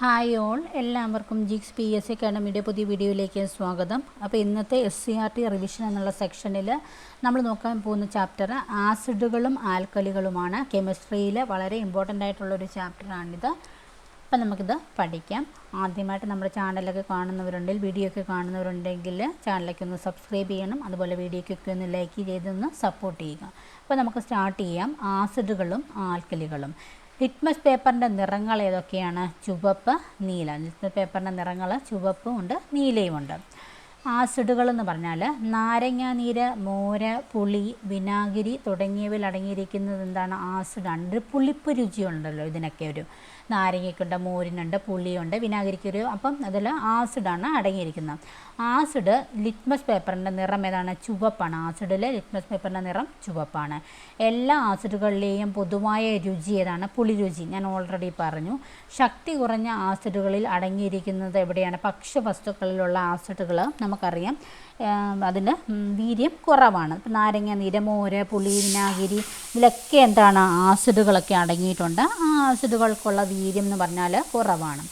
Hi all. എല്ലാവർക്കും ജിക്സ് P S C അക്കാഡമിയുടെ പുതിയ വീഡിയോയിലേക്ക് സ്വാഗതം. അപ്പോൾ ഇന്നത്തെ S C R T revision എന്നുള്ള സെക്ഷനിൽ നമ്മൾ നോക്കാൻ പോകുന്ന ചാപ്റ്റർ ആസിഡുകളും ആൽക്കലികളുമാണ് കെമിസ്ട്രിയിൽ വളരെ ഇമ്പോർട്ടന്റ് ആയിട്ടുള്ളൊരു ചാപ്റ്ററാണിത് അപ്പം നമുക്കിത് പഠിക്കാം. ആദ്യമായിട്ട് നമ്മുടെ ചാനലൊക്കെ കാണുന്നവരുണ്ടെങ്കിൽ വീഡിയോ ഒക്കെ കാണുന്നവരുണ്ടെങ്കിൽ ചാനലൊക്കെ ഒന്ന് സബ്സ്ക്രൈബ് ചെയ്യണം. അതുപോലെ വീഡിയോക്കൊക്കെ ഒന്ന് ലൈക്ക് ചെയ്തൊന്ന് സപ്പോർട്ട് ചെയ്യുക. അപ്പോൾ നമുക്ക് സ്റ്റാർട്ട് ചെയ്യാം. ആസിഡുകളും ആൽക്കലികളും ലിറ്റ്മസ് പേപ്പറിന്റെ നിറങ്ങൾ ഏതൊക്കെയാണ്? ചുവപ്പ് നീല. ലിറ്റ്മസ് പേപ്പറിന്റെ നിറങ്ങൾ ചുവപ്പും ഉണ്ട് നീലയുമുണ്ട്. ആസിഡുകൾ എന്ന് പറഞ്ഞാൽ നാരങ്ങാനീര് മോര് പുളി വിനാഗിരി തുടങ്ങിയവയിൽ അടങ്ങിയിരിക്കുന്നത് എന്താണ്? ആസിഡാണ്. ഒരു പുളിപ്പ് രുചിയുണ്ടല്ലോ ഇതിനൊക്കെ ഒരു. നാരങ്ങയ്ക്കുണ്ട് മോരിനുണ്ട് പുളിയുണ്ട് വിനാഗിരിക്കൊരു അപ്പം അതിൽ ആസിഡാണ് അടങ്ങിയിരിക്കുന്നത്. ആസിഡ് ലിറ്റ്മസ് പേപ്പറിന്റെ നിറം ഏതാണ്? ചുവപ്പാണ്. ആസിഡിലെ ലിറ്റ്മസ് പേപ്പറിന്റെ നിറം ചുവപ്പാണ്. എല്ലാ ആസിഡുകളിലെയും പൊതുവായ രുചി ഏതാണ്? പുളി രുചി. ഞാൻ ഓൾറെഡി പറഞ്ഞു. ശക്തി കുറഞ്ഞ ആസിഡുകളിൽ അടങ്ങിയിരിക്കുന്നത് എവിടെയാണ്? ഭക്ഷ്യവസ്തുക്കളിലുള്ള ആസിഡുകൾ നമുക്കറിയാം. അതിന് വീര്യം കുറവാണ്. ഇപ്പം നാരങ്ങ നീര് പുളി വിനാഗിരി ഇതിലൊക്കെ എന്താണ് ആസിഡുകളൊക്കെ അടങ്ങിയിട്ടുണ്ട്. ആ ആസിഡുകൾക്കുള്ള വീര്യം എന്ന് പറഞ്ഞാൽ കുറവാണ്.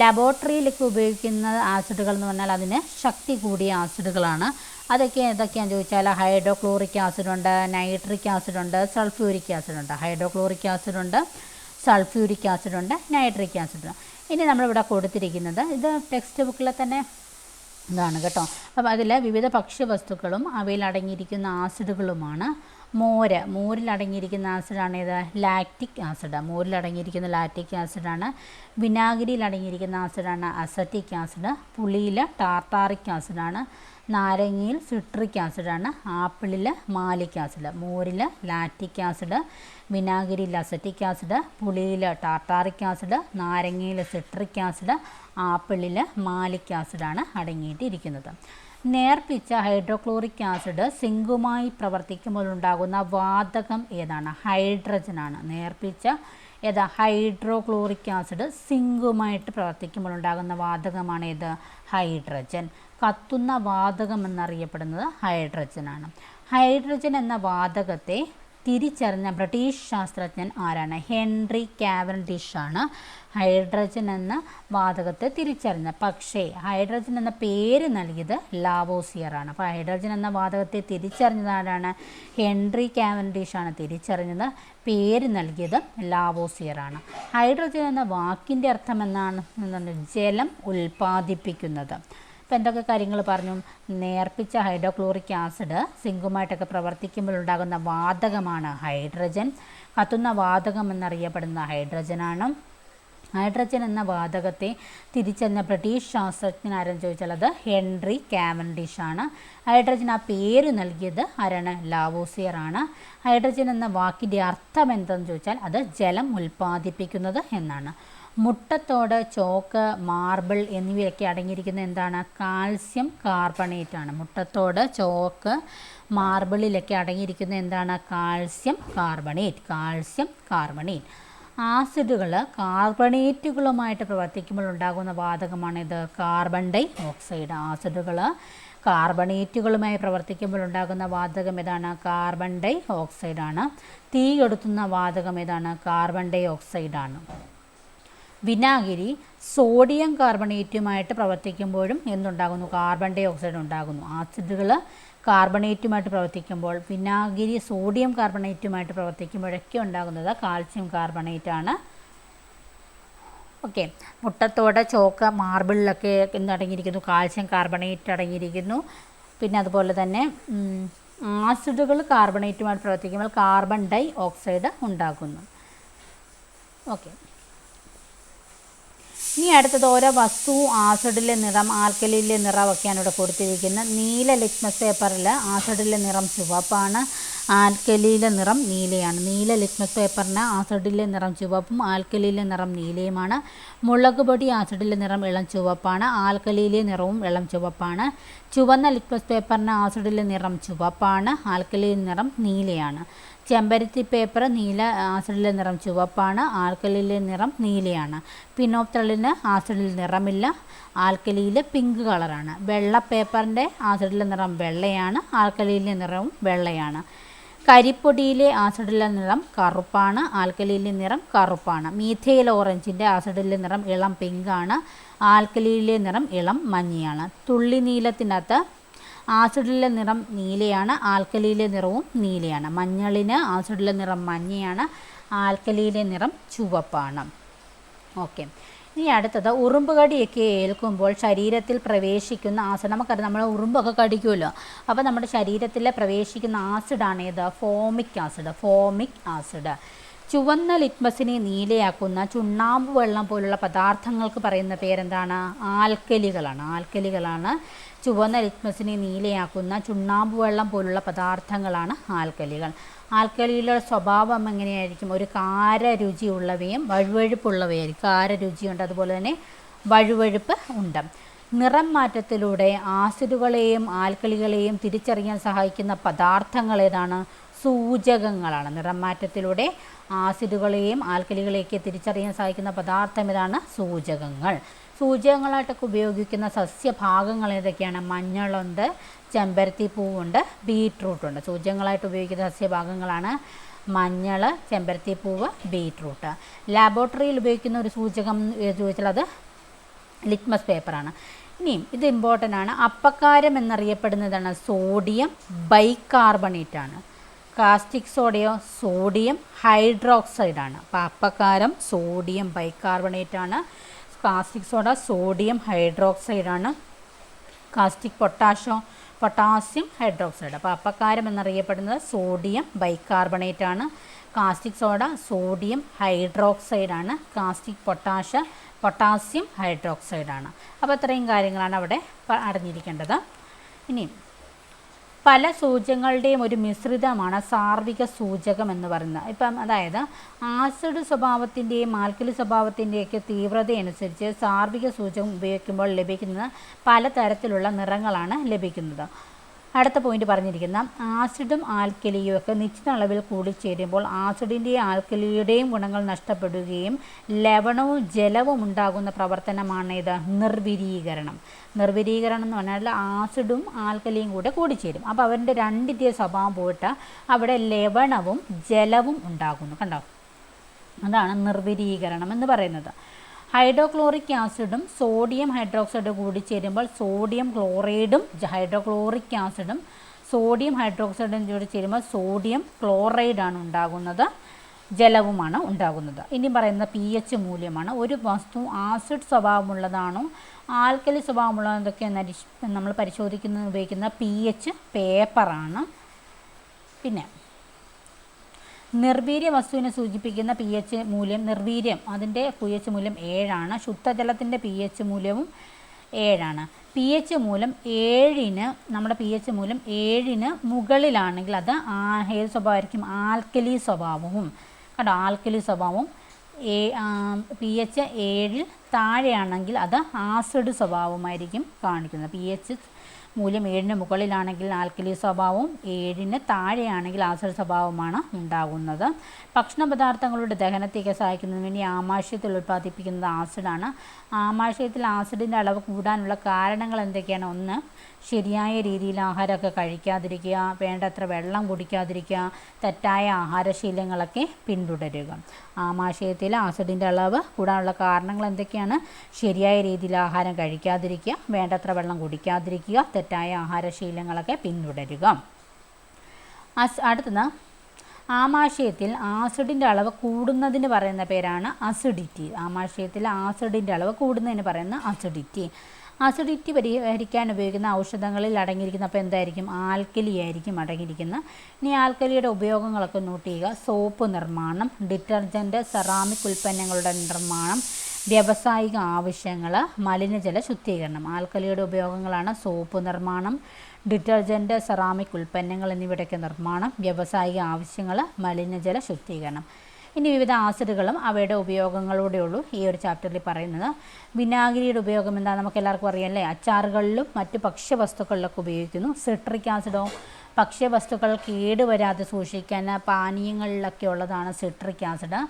ലബോറട്ടറിയിലൊക്കെ ഉപയോഗിക്കുന്ന ആസിഡുകൾ എന്ന് പറഞ്ഞാൽ അതിന് ശക്തി കൂടിയ ആസിഡുകളാണ്. അതൊക്കെ ഏതൊക്കെയാണെന്ന് ചോദിച്ചാൽ ഹൈഡ്രോക്ലോറിക് ആസിഡുണ്ട് നൈട്രിക് ആസിഡുണ്ട് സൾഫ്യൂരിക് ആസിഡുണ്ട്. ഹൈഡ്രോക്ലോറിക് ആസിഡുണ്ട് സൾഫ്യൂരിക് ആസിഡുണ്ട് നൈട്രിക് ആസിഡുണ്ട്. ഇനി നമ്മളിവിടെ കൊടുത്തിരിക്കുന്നത് ഇത് ടെക്സ്റ്റ് ബുക്കിലെ തന്നെ ഇതാണ് കേട്ടോ. അപ്പം അതിൽ വിവിധ ഭക്ഷ്യവസ്തുക്കളും അവയിൽ അടങ്ങിയിരിക്കുന്ന ആസിഡുകളുമാണ്. മോര് മോരിൽ അടങ്ങിയിരിക്കുന്ന ആസിഡാണ് ഏത്? Lactic acid. മോരിൽ അടങ്ങിയിരിക്കുന്ന ലാക്റ്റിക് ആസിഡാണ്. വിനാഗിരിയിൽ അടങ്ങിയിരിക്കുന്ന ആസിഡാണ് അസറ്റിക് ആസിഡ്. പുളിയിൽ ടാർട്ടാറിക് ആസിഡാണ്. നാരങ്ങയിൽ സിട്രിക് ആസിഡാണ് ആപ്പിളിൽ മാലിക് ആസിഡ് മോരിൽ ലാറ്റിക് ആസിഡ് വിനാഗിരിയിൽ അസറ്റിക് ആസിഡ് പുളിയിൽ ടാർട്ടാറിക് ആസിഡ് നാരങ്ങയിൽ സിട്രിക് ആസിഡ് ആപ്പിളിൽ മാലിക് ആസിഡാണ് അടങ്ങിയിട്ടിരിക്കുന്നത്. നേർപ്പിച്ച ഹൈഡ്രോക്ലോറിക് ആസിഡ് സിങ്കുമായി പ്രവർത്തിക്കുമ്പോൾ ഉണ്ടാകുന്ന വാതകം ഏതാണ്? ഹൈഡ്രജനാണ് നേർപ്പിച്ച ഏതാ? ഹൈഡ്രോക്ലോറിക് ആസിഡ് സിങ്കുമായിട്ട് പ്രവർത്തിക്കുമ്പോൾ ഉണ്ടാകുന്ന വാതകമാണ് ഏത്? ഹൈഡ്രജൻ. കത്തുന്ന വാതകം എന്നറിയപ്പെടുന്നത് ഹൈഡ്രജനാണ്. ഹൈഡ്രജൻ എന്ന വാതകത്തെ തിരിച്ചറിഞ്ഞ ബ്രിട്ടീഷ് ശാസ്ത്രജ്ഞൻ ആരാണ്? ഹെൻറി കാവൻഡിഷ് ആണ്. ഹൈഡ്രജൻ എന്ന വാതകത്തെ തിരിച്ചറിഞ്ഞ പക്ഷേ ഹൈഡ്രജൻ എന്ന പേര് നൽകിയത് ലാവോസിയർ ആണ്. അപ്പോൾ ഹൈഡ്രജൻ എന്ന വാതകത്തെ തിരിച്ചറിഞ്ഞത് ആരാണ്? ഹെൻറി കാവൻഡിഷ് ആണ് തിരിച്ചറിഞ്ഞത്. പേര് നൽകിയത് ലാവോസിയർ ആണ്. ഹൈഡ്രജൻ എന്ന വാക്കിന്റെ അർത്ഥം എന്നാണ് ജലം ഉൽപ്പാദിപ്പിക്കുന്നത്. അപ്പോൾ എന്തൊക്കെ കാര്യങ്ങൾ പറഞ്ഞു? നേർപ്പിച്ച ഹൈഡ്രോക്ലോറിക് ആസിഡ് സിങ്കുമായിട്ടൊക്കെ പ്രവർത്തിക്കുമ്പോൾ ഉണ്ടാകുന്ന വാതകമാണ് ഹൈഡ്രജൻ. കത്തുന്ന വാതകം എന്നറിയപ്പെടുന്ന ഹൈഡ്രജനാണ്. ഹൈഡ്രജൻ എന്ന വാതകത്തെ തിരിച്ചെന്ന ബ്രിട്ടീഷ് ശാസ്ത്രജ്ഞൻ ആരെന്ന് അത് ഹെൻറി കാവൻഡിഷ് ആണ്. ഹൈഡ്രജൻ ആ പേര് നൽകിയത് ആരാണ് ലാവോസിയർ ആണ്. ഹൈഡ്രജൻ എന്ന വാക്കിന്റെ അർത്ഥം എന്തെന്ന് ചോദിച്ചാൽ അത് ജലം ഉൽപ്പാദിപ്പിക്കുന്നത് എന്നാണ്. മുട്ടത്തോട് ചോക്ക് മാർബിൾ എന്നിവയൊക്കെ അടങ്ങിയിരിക്കുന്ന എന്താണ്? കാൽസ്യം കാർബണേറ്റ് ആണ് മുട്ടത്തോട് ചോക്ക് മാർബിളിലൊക്കെ അടങ്ങിയിരിക്കുന്ന എന്താണ്? Calcium carbonate calcium carbonate. ആസിഡുകൾ കാർബണേറ്റുകളുമായിട്ട് പ്രവർത്തിക്കുമ്പോൾ ഉണ്ടാകുന്ന വാതകമാണ് ഇത് കാർബൺ ഡൈ ഓക്സൈഡ് ആസിഡുകൾ കാർബണേറ്റുകളുമായി പ്രവർത്തിക്കുമ്പോൾ ഉണ്ടാകുന്ന വാതകം ഏതാണ്? കാർബൺ ഡൈ ഓക്സൈഡാണ് തീ കെടുത്തുന്ന വാതകം ഏതാണ്? കാർബൺ ഡൈ ഓക്സൈഡാണ് വിനാഗിരി സോഡിയം കാർബണേറ്റുമായിട്ട് പ്രവർത്തിക്കുമ്പോഴും എന്തുണ്ടാകുന്നു? കാർബൺ ഡൈ ഓക്സൈഡ് ഉണ്ടാകുന്നു. ആസിഡുകൾ കാർബണേറ്റുമായിട്ട് പ്രവർത്തിക്കുമ്പോൾ വിനാഗിരി സോഡിയം കാർബണേറ്റുമായിട്ട് പ്രവർത്തിക്കുമ്പോഴൊക്കെ ഉണ്ടാകുന്നത് കാൽസ്യം കാർബണേറ്റ് ആണ് ഓക്കെ. മുട്ടത്തോടെ ചോക്ക മാർബിളിലൊക്കെ എന്തടങ്ങിയിരിക്കുന്നു കാൽസ്യം കാർബണേറ്റ് അടങ്ങിയിരിക്കുന്നു. പിന്നെ അതുപോലെ തന്നെ ആസിഡുകൾ കാർബണേറ്റുമായിട്ട് പ്രവർത്തിക്കുമ്പോൾ കാർബൺ ഡൈ ഓക്സൈഡ് ഉണ്ടാകുന്നു. ഓക്കെ. ഇനി അടുത്തത് ഓരോ വസ്തു ആസിഡിലെ നിറം ആൽക്കലിയിലെ നിറമൊക്കെയാണ് ഇവിടെ കൊടുത്തിരിക്കുന്നത്. നീല ലിറ്റ്മസ് പേപ്പറിൽ ആസിഡിലെ നിറം ചുവപ്പാണ് ആൽക്കലിയിലെ നിറം നീലയാണ്. നീല ലിറ്റ്മസ് പേപ്പറിന് ആസിഡിലെ നിറം ചുവപ്പും ആൽക്കലിയിലെ നിറം നീലയുമാണ്. മുളക് പൊടി ആസിഡിലെ നിറം ഇളം ചുവപ്പാണ് ആൽക്കലിയിലെ നിറവും ഇളം ചുവപ്പാണ്. ചുവന്ന ലിറ്റ്മസ് പേപ്പറിന് ആസിഡിലെ നിറം ചുവപ്പാണ് ആൽക്കലി നിറം നീലയാണ്. ചെമ്പരത്തി പേപ്പർ നീല ആസിഡിലെ നിറം ചുവപ്പാണ് ആൽക്കലിയിലെ നിറം നീലയാണ്. പിന്നോത്തളിന് ആസിഡിൽ നിറമില്ല ആൽക്കലിയിൽ പിങ്ക് കളറാണ്. വെള്ള പേപ്പറിന്റെ ആസിഡിലെ നിറം വെള്ളയാണ് ആൽക്കലിയിലെ നിറവും വെള്ളയാണ്. കരിപ്പൊടിയിലെ ആസിഡിലെ നിറം കറുപ്പാണ് ആൽക്കലിയിലെ നിറം കറുപ്പാണ്. മീഥൈൽ ഓറഞ്ചിന്റെ ആസിഡിലെ നിറം ഇളം പിങ്കാണ് ആൽക്കലിയിലെ നിറം ഇളം മഞ്ഞയാണ്. തുള്ളി നീലത്തിനകത്ത് ആസിഡിലെ നിറം നീലയാണ് ആൽക്കലിയിലെ നിറവും നീലയാണ്. മഞ്ഞളിന് ആസിഡിലെ നിറം മഞ്ഞയാണ് ആൽക്കലിയിലെ നിറം ചുവപ്പാണ്. ഓക്കെ. ഇനി അടുത്തത് ഉറുമ്പ് കടിയൊക്കെ ഏൽക്കുമ്പോൾ ശരീരത്തിൽ പ്രവേശിക്കുന്ന ആസിഡ് നമുക്കറിയാം നമ്മൾ ഉറുമ്പൊക്കെ കടിക്കുമല്ലോ. അപ്പോൾ നമ്മുടെ ശരീരത്തിൽ പ്രവേശിക്കുന്ന ആസിഡാണ് ഏത്? ഫോമിക് ആസിഡ് ഫോമിക് ആസിഡ് ചുവന്ന ലിറ്റ്മസിനെ നീലയാക്കുന്ന ചുണ്ണാമ്പ് വെള്ളം പോലുള്ള പദാർത്ഥങ്ങൾക്ക് പറയുന്ന പേരെന്താണ്? ആൽക്കലികളാണ് ആൽക്കലികളാണ് ചുവന്ന ലിറ്റ്മസിനെ നീലയാക്കുന്ന ചുണ്ണാമ്പ് വെള്ളം പോലുള്ള പദാർത്ഥങ്ങളാണ് ആൽക്കലികൾ. ആൽക്കലികളുടെ സ്വഭാവം എങ്ങനെയായിരിക്കും? ഒരു കാര രുചിയുള്ളവയും വഴുവഴുപ്പുള്ളവയായിരിക്കും. കാര രുചിയുണ്ട് അതുപോലെ തന്നെ വഴുവഴുപ്പ് ഉണ്ട്. നിറം മാറ്റത്തിലൂടെ ആസിഡുകളെയും ആൽക്കലികളെയും തിരിച്ചറിയാൻ സഹായിക്കുന്ന പദാർത്ഥങ്ങൾ ഏതാണ്? സൂചകങ്ങളാണ്. നിറം മാറ്റത്തിലൂടെ ആസിഡുകളെയും ആൽക്കലികളെയൊക്കെ തിരിച്ചറിയാൻ സഹായിക്കുന്ന പദാർത്ഥം ഏതാണ്? സൂചകങ്ങൾ. സൂചകങ്ങളായിട്ടൊക്കെ ഉപയോഗിക്കുന്ന സസ്യഭാഗങ്ങൾ ഏതൊക്കെയാണ്? മഞ്ഞളുണ്ട് ചെമ്പരത്തി പൂവുണ്ട് ബീട്രൂട്ടുണ്ട് സൂചകങ്ങളായിട്ട് ഉപയോഗിക്കുന്ന സസ്യഭാഗങ്ങളാണ് മഞ്ഞൾ ചെമ്പരത്തി പൂവ് ബീട്രൂട്ട്. ലാബോറട്ടറിയിൽ ഉപയോഗിക്കുന്ന ഒരു സൂചകം ചോദിച്ചാൽ അത് ലിറ്റ്മസ് പേപ്പറാണ്. ഇനിയും ഇത് ഇമ്പോർട്ടന്റ് ആണ്. അപ്പക്കാരം എന്നറിയപ്പെടുന്നതാണ് സോഡിയം ബൈകാർബണേറ്റ് ആണ് കാസ്റ്റിക് സോഡയോ സോഡിയം ഹൈഡ്രോക്സൈഡ് ആണ് അപ്പക്കാരം സോഡിയം ബൈകാർബണേറ്റ് ആണ് കാസ്റ്റിക് സോഡ സോഡിയം ഹൈഡ്രോക്സൈഡ് ആണ് കാസ്റ്റിക് പൊട്ടാഷോ പൊട്ടാസ്യം ഹൈഡ്രോക്സൈഡ്. അപ്പോൾ അപ്പക്കാരം എന്നറിയപ്പെടുന്നത് സോഡിയം ബൈകാർബണേറ്റ് ആണ് കാസ്റ്റിക് സോഡ സോഡിയം ഹൈഡ്രോക്സൈഡ് ആണ് കാസ്റ്റിക് പൊട്ടാഷ പൊട്ടാസ്യം ഹൈഡ്രോക്സൈഡ് ആണ് അപ്പോൾ ഇത്രയും കാര്യങ്ങളാണ് അവിടെ അറിഞ്ഞിരിക്കേണ്ടത്. ഇനി പല സൂചകങ്ങളുടെയും ഒരു മിശ്രിതമാണ് സാർവിക സൂചകം എന്ന് പറയുന്നത്. ഇപ്പം അതായത് ആസിഡ് സ്വഭാവത്തിന്റെയും ആൽക്കലി സ്വഭാവത്തിന്റെയൊക്കെ തീവ്രതയനുസരിച്ച് സാർവിക സൂചകം ഉപയോഗിക്കുമ്പോൾ ലഭിക്കുന്നത് പലതരത്തിലുള്ള നിറങ്ങളാണ് ലഭിക്കുന്നത്. അടുത്ത പോയിന്റ് പറഞ്ഞിരിക്കുന്ന ആസിഡും ആൽക്കലിയും ഒക്കെ നിശ്ചിത അളവിൽ കൂടിച്ചേരുമ്പോൾ ആസിഡിന്റെയും ആൽക്കലിയുടെയും ഗുണങ്ങൾ നഷ്ടപ്പെടുകയും ലവണവും ജലവും ഉണ്ടാകുന്ന പ്രവർത്തനമാണ് ഇത്. നിർവിരീകരണം. നിർവിരീകരണം എന്ന് പറഞ്ഞാൽ ആസിഡും ആൽക്കലിയും കൂടെ കൂടിച്ചേരും. അപ്പോൾ അവരുടെ രണ്ടിന്റെ സ്വഭാവം പോയിട്ട് അവിടെ ലവണവും ജലവും ഉണ്ടാകുന്നു. കണ്ടോ? അതാണ് നിർവിരീകരണം എന്ന് പറയുന്നത്. ഹൈഡ്രോക്ലോറിക് ആസിഡും സോഡിയം ഹൈഡ്രോക്സൈഡ് കൂടി ചേരുമ്പോൾ സോഡിയം ക്ലോറൈഡും ഹൈഡ്രോക്ലോറിക് ആസിഡും സോഡിയം ഹൈഡ്രോക്സൈഡും കൂടി ചേരുമ്പോൾ സോഡിയം ക്ലോറൈഡാണ് ഉണ്ടാകുന്നത്. ജലവുമാണ് ഉണ്ടാകുന്നത്. ഇനി പറയുന്ന പി എച്ച് മൂല്യമാണ്. ഒരു വസ്തു ആസിഡ് സ്വഭാവമുള്ളതാണോ ആൽക്കലി സ്വഭാവമുള്ളതൊക്കെ നമ്മൾ പരിശോധിക്കുന്ന ഉപയോഗിക്കുന്ന പി എച്ച് പേപ്പറാണ് പിന്നെ നിർവീര്യ വസ്തുവിനെ സൂചിപ്പിക്കുന്ന പി എച്ച് മൂല്യം നിർവീര്യം. അതിന്റെ പി എച്ച് മൂല്യം ഏഴാണ്. ശുദ്ധജലത്തിന്റെ പി എച്ച് മൂല്യവും ഏഴാണ്. പി എച്ച് മൂലം ഏഴിന് നമ്മുടെ പി എച്ച് മൂലം ഏഴിന് മുകളിലാണെങ്കിൽ അത് ആ ഏത് സ്വഭാവമായിരിക്കും? ആൽക്കലി സ്വഭാവവും. കണ്ടോ? ആൽക്കലി സ്വഭാവവും. ഏ പി എച്ച് ഏഴിൽ താഴെയാണെങ്കിൽ അത് ആസിഡ് സ്വഭാവമായിരിക്കും കാണിക്കുന്നത്. പി എച്ച് മൂല്യം ഏഴിന് മുകളിലാണെങ്കിൽ ആൽക്കലി സ്വഭാവവും ഏഴിന് താഴെയാണെങ്കിൽ ആസിഡ് സ്വഭാവമാണ് ഉണ്ടാകുന്നത്. ഭക്ഷണ പദാർത്ഥങ്ങളുടെ ദഹനത്തേക്ക് സഹായിക്കുന്നതിന് വേണ്ടി ആമാശയത്തിൽ ഉൽപ്പാദിപ്പിക്കുന്നത് ആസിഡാണ്. ആമാശയത്തിൽ ആസിഡിന്റെ അളവ് കൂടാനുള്ള കാരണങ്ങൾ എന്തൊക്കെയാണ്? ഒന്ന് ശരിയായ രീതിയിൽ ആഹാരമൊക്കെ കഴിക്കാതിരിക്കുക വേണ്ടത്ര വെള്ളം കുടിക്കാതിരിക്കുക തെറ്റായ ആഹാരശീലങ്ങളൊക്കെ പിന്തുടരുക. ആമാശയത്തിൽ ആസിഡിന്റെ അളവ് കൂടാനുള്ള കാരണങ്ങൾ എന്തൊക്കെയാണ്? ശരിയായ രീതിയിൽ ആഹാരം കഴിക്കാതിരിക്കുക. വേണ്ടത്ര വെള്ളം കുടിക്കാതിരിക്കുക. തെറ്റായ ആഹാരശീലങ്ങളൊക്കെ പിന്തുടരുക. അസ് അടുത്തത് ആമാശയത്തിൽ ആസിഡിന്റെ അളവ് കൂടുന്നതിന് പറയുന്ന പേരാണ് അസിഡിറ്റി. ആമാശയത്തിൽ ആസിഡിന്റെ അളവ് കൂടുന്നതിന് പറയുന്ന അസിഡിറ്റി. അസിഡിറ്റി പരിഹരിക്കാൻ ഉപയോഗിക്കുന്ന ഔഷധങ്ങളിൽ അടങ്ങിയിരിക്കുന്ന അപ്പോൾ എന്തായിരിക്കും? ആൽക്കലി ആയിരിക്കും അടങ്ങിയിരിക്കുന്നത്. ഇനി ആൽക്കലിയുടെ ഉപയോഗങ്ങളൊക്കെ നോട്ട് ചെയ്യുക. സോപ്പ് നിർമ്മാണം ഡിറ്റർജന്റ് സെറാമിക് ഉൽപ്പന്നങ്ങളുടെ നിർമ്മാണം വ്യാവസായിക ആവശ്യങ്ങൾ മലിനജല ശുദ്ധീകരണം ആൽക്കലിയുടെ ഉപയോഗങ്ങളാണ് സോപ്പ് നിർമ്മാണം ഡിറ്റർജന്റ് സെറാമിക് ഉൽപ്പന്നങ്ങൾ എന്നിവയുടെയൊക്കെ നിർമ്മാണം വ്യാവസായിക ആവശ്യങ്ങൾ മലിനജല ശുദ്ധീകരണം. ഇനി വിവിധ ആസിഡുകളും അവയുടെ ഉപയോഗങ്ങളോടെയുള്ളൂ ഈ ഒരു ചാപ്റ്ററിൽ പറയുന്നത്. വിനാഗിരിയുടെ ഉപയോഗം എന്താ നമുക്ക് എല്ലാവർക്കും അറിയാമല്ലേ അച്ചാറുകളിലും മറ്റ് ഭക്ഷ്യവസ്തുക്കളിലൊക്കെ ഉപയോഗിക്കുന്നു. സിട്രിക് ആസിഡോ ഭക്ഷ്യവസ്തുക്കൾ കേടുവരാതെ സൂക്ഷിക്കാൻ പാനീയങ്ങളിലൊക്കെ ഉള്ളതാണ് സിട്രിക് ആസിഡ്.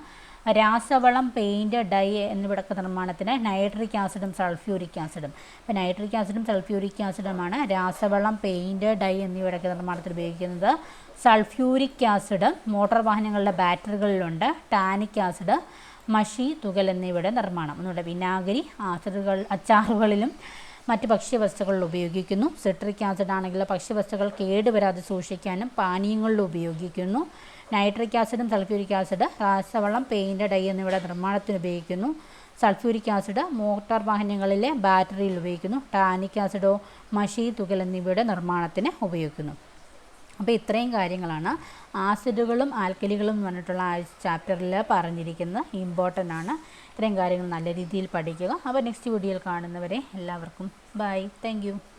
രാസവളം പെയിന്റ് ഡൈ എന്നിവിടൊക്കെ നിർമ്മാണത്തിന് നൈട്രിക് ആസിഡും സൾഫ്യൂരിക് ആസിഡും ഇപ്പം നൈട്രിക് ആസിഡും സൾഫ്യൂരിക് ആസിഡുമാണ് രാസവളം പെയിന്റ് ഡൈ എന്നിവയുടെയൊക്കെ നിർമ്മാണത്തിൽ ഉപയോഗിക്കുന്നത്. സൾഫ്യൂരിക് ആസിഡ് മോട്ടോർ വാഹനങ്ങളുടെ ബാറ്ററികളിലുണ്ട്. ടാനിക് ആസിഡ് മഷി തുകൽ എന്നിവയുടെ നിർമ്മാണം. എന്നുണ്ട് വിനാഗിരി ആസിഡുകൾ അച്ചാറുകളിലും മറ്റ് ഭക്ഷ്യവസ്തുക്കളിൽ ഉപയോഗിക്കുന്നു. സിട്രിക് ആസിഡ് ആണെങ്കിൽ ഭക്ഷ്യവസ്തുക്കൾ കേടുവരാതെ സൂക്ഷിക്കാനും പാനീയങ്ങളിൽ ഉപയോഗിക്കുന്നു. നൈട്രിക് ആസിഡും സൾഫ്യൂരിക് ആസിഡ് രാസവളം പെയിന്റ് ഡൈ എന്നിവയുടെ നിർമ്മാണത്തിന് ഉപയോഗിക്കുന്നു. സൾഫ്യൂരിക് ആസിഡ് മോട്ടോർ വാഹനങ്ങളിലെ ബാറ്ററിയിൽ ഉപയോഗിക്കുന്നു. ടാനിക് ആസിഡോ മഷി തുകൽ എന്നിവയുടെ നിർമ്മാണത്തിന് ഉപയോഗിക്കുന്നു. അപ്പോൾ ഇത്രയും കാര്യങ്ങളാണ്. ആസിഡുകളും ആൽക്കലികളും എന്ന് പറഞ്ഞിട്ടുള്ള ആ ചാപ്റ്ററിൽ പറഞ്ഞിരിക്കുന്നത് ഇമ്പോർട്ടന്റ് ആണ്. ഇത്രയും കാര്യങ്ങൾ നല്ല രീതിയിൽ പഠിക്കുക. അപ്പോൾ നെക്സ്റ്റ് വീഡിയോയിൽ കാണുന്നവരെ എല്ലാവർക്കും ബൈ. താങ്ക്